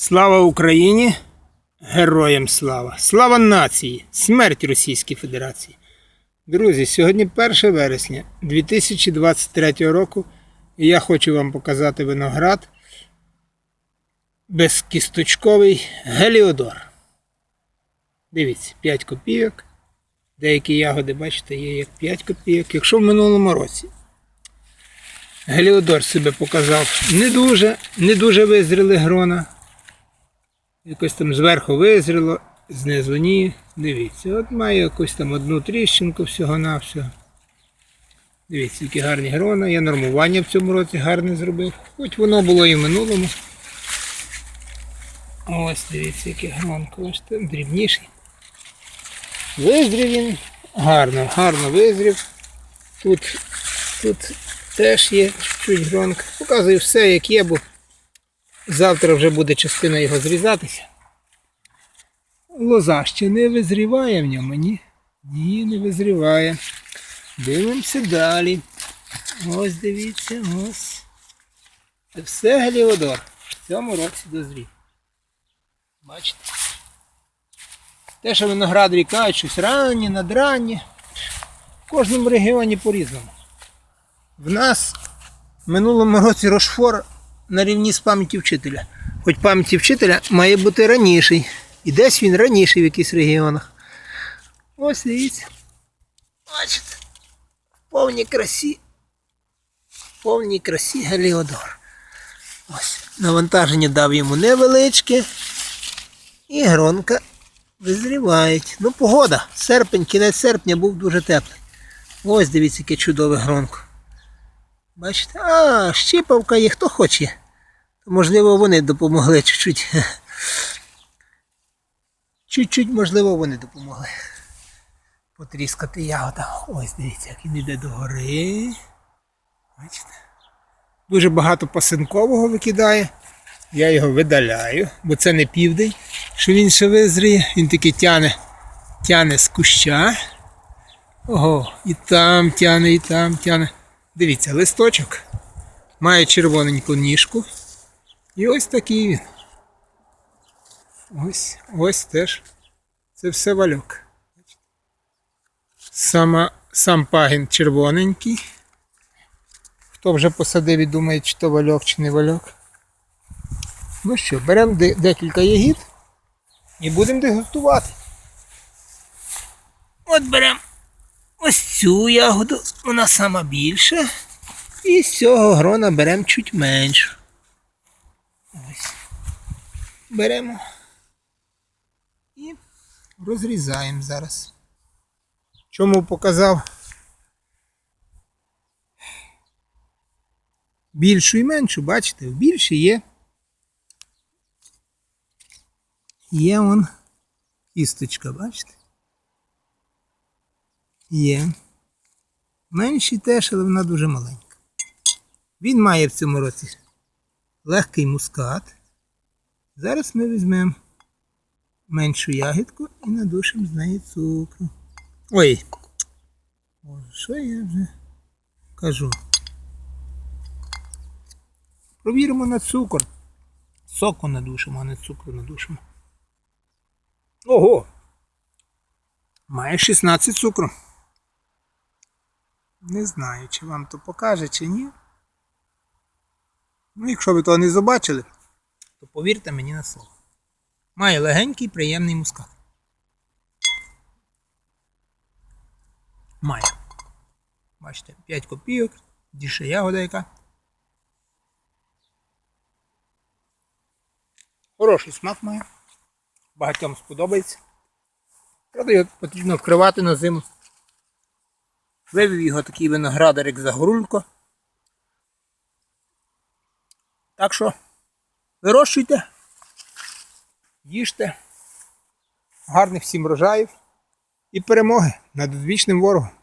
Слава Україні! Героям слава! Слава нації! Смерть Російській Федерації! Друзі, сьогодні 1 вересня 2023 року і я хочу вам показати виноград безкісточковий Геліодор. Дивіться, 5 копійок. Деякі ягоди, бачите, є як 5 копійок. Якщо в минулому році Геліодор себе показав не дуже, не дуже визріли грона. Якось там зверху визріло, знизу ні. Дивіться, от має якусь там одну тріщинку всього-навсього. Дивіться, які гарні грона. Я нормування в цьому році гарне зробив. Хоч воно було і в минулому. Ось дивіться, який гронко, бачите, дрібніший. Визрів він. Гарно, гарно визрів. Тут, тут теж є чуть гронка. Показую все, як є, бо завтра вже буде частина його зрізатися. Лоза ще не визріває в ньому, ні? Ні, не визріває. Дивимося далі. Ось дивіться, ось. Це все Геліодор. В цьому році дозрів. Бачите? Те, що виноградарі кажуть, щось раннє, надраннє. В кожному регіоні по-різному. В нас в минулому році Рошфор на рівні з пам'яті вчителя. Хоч пам'яті вчителя має бути раніший. І десь він раніший в якихось регіонах. Ось дивіться. Бачите? В повній красі. В повній красі Геліодор. Ось. Навантаження дав йому невеличке. І гронка визрівають. Ну, погода. Серпень, кінець серпня був дуже теплий. Ось дивіться, яке чудове гронко. Бачите? А, щипавка є, хто хоче. Можливо, вони допомогли чуть-чуть. Чуть-чуть, можливо, вони допомогли. Потріскати ягода. Ось дивіться, як він йде до гори. Бачите? Дуже багато пасинкового викидає. Я його видаляю, бо це не південь, що він ще визріє. Він таки тяне, тяне з куща. Ого, і там тяне, і там тяне. Дивіться, листочок має червоненьку ніжку. І ось такий він. Ось, ось теж. Це все вальок. Сама, сам пагін червоненький. Хто вже посадив і думає, чи то вальок, чи не вальок. Ну що, беремо де- декілька ягід і будемо дегустувати. От беремо ось цю ягоду, вона сама більша. І з цього грона беремо чуть меншу. Ось. Беремо і розрізаємо зараз. Чому показав більшу і меншу, бачите, в більшій є. Є он кісточка, бачите? Є. Менші теж, але вона дуже маленька. Він має в цьому році легкий мускат. Зараз ми візьмемо меншу ягідку і надушимо з неї цукру. Ой. Що я вже кажу? Провіримо на цукор. Соку надушимо, а не цукру надушимо. Ого! Має 16 цукру. Не знаю, чи вам то покаже, чи ні. Ну, якщо ви того не побачили, то повірте мені на слово. Має легенький приємний мускат. Має. Бачите, 5 копійок, діше ягода яка. Хороший смак має. Багатьом сподобається. Правда, його потрібно вкривати на зиму. Вивів його такий виноградарик за горулько. Так що вирощуйте, їжте, гарних всім врожаїв і перемоги над одвічним ворогом.